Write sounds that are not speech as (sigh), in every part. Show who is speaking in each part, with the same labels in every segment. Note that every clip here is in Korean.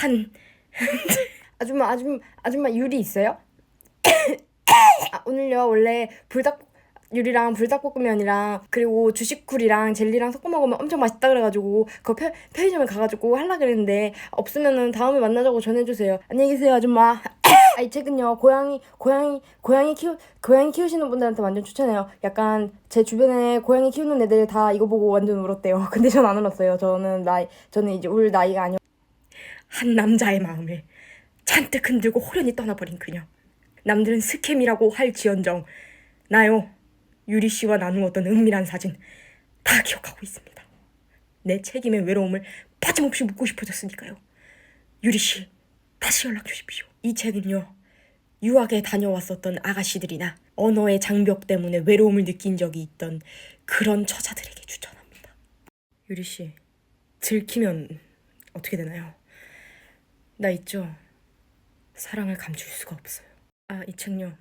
Speaker 1: 한 아줌마 아줌 아줌마 유리 있어요? (coughs) 아, 오늘요 원래 불닭 유리랑 불닭볶음면이랑 그리고 주식쿨이랑 젤리랑 섞어 먹으면 엄청 맛있다 그래가지고 그 편, 편의점에 가가지고 하려 그랬는데 없으면은 다음에 만나자고 전해주세요. 안녕히 계세요 아줌마. 아, 이 책은요 고양이 고양이 고양이 키우 고양이 키우시는 분들한테 완전 추천해요. 약간 제 주변에 고양이 키우는 애들 다 이거 보고 완전 울었대요. (laughs) 근데 전 안 울었어요. 저는 나이 저는 이제 울 나이가 아니요. 한 남자의 마음을 잔뜩 흔들고 호련히 떠나버린 그녀. 남들은 스캠이라고 할 지언정 나요 유리 씨와 나누었던 은밀한 사진 다 기억하고 있습니다. 내 책임의 외로움을 빠짐없이 묻고 싶어졌으니까요. 유리 씨 다시 연락 주십시오. 이 책은요 유학에 다녀왔었던 아가씨들이나 언어의 장벽 때문에 외로움을 느낀 적이 있던 그런 처자들에게 추천합니다. 유리 씨 들키면 어떻게 되나요? 나 있죠. 사랑을 감출 수가 없어요. 아, 이 책요.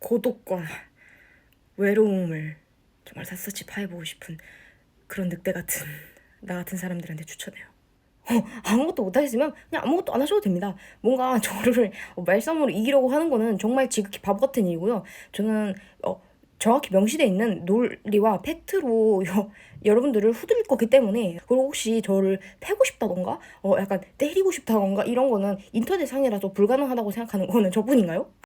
Speaker 1: 고독과 외로움을 정말 샅샅이 파해보고 싶은 그런 늑대 같은 나 같은 사람들한테 추천해요. 어, 아무것도 못하겠으면 그냥 아무것도 안 하셔도 됩니다. 뭔가 저를 (laughs) 어, 말싸움으로 이기려고 하는 거는 정말 지극히 바보 같은 일이고요. 저는 어, 정확히 명시되어 있는 논리와 팩트로 여, 여러분들을 후드릴 거기 때문에 그리고 혹시 저를 패고 싶다던가 어, 약간 때리고 싶다던가 이런 거는 인터넷 상이라서 불가능하다고 생각하는 거는 저뿐인가요?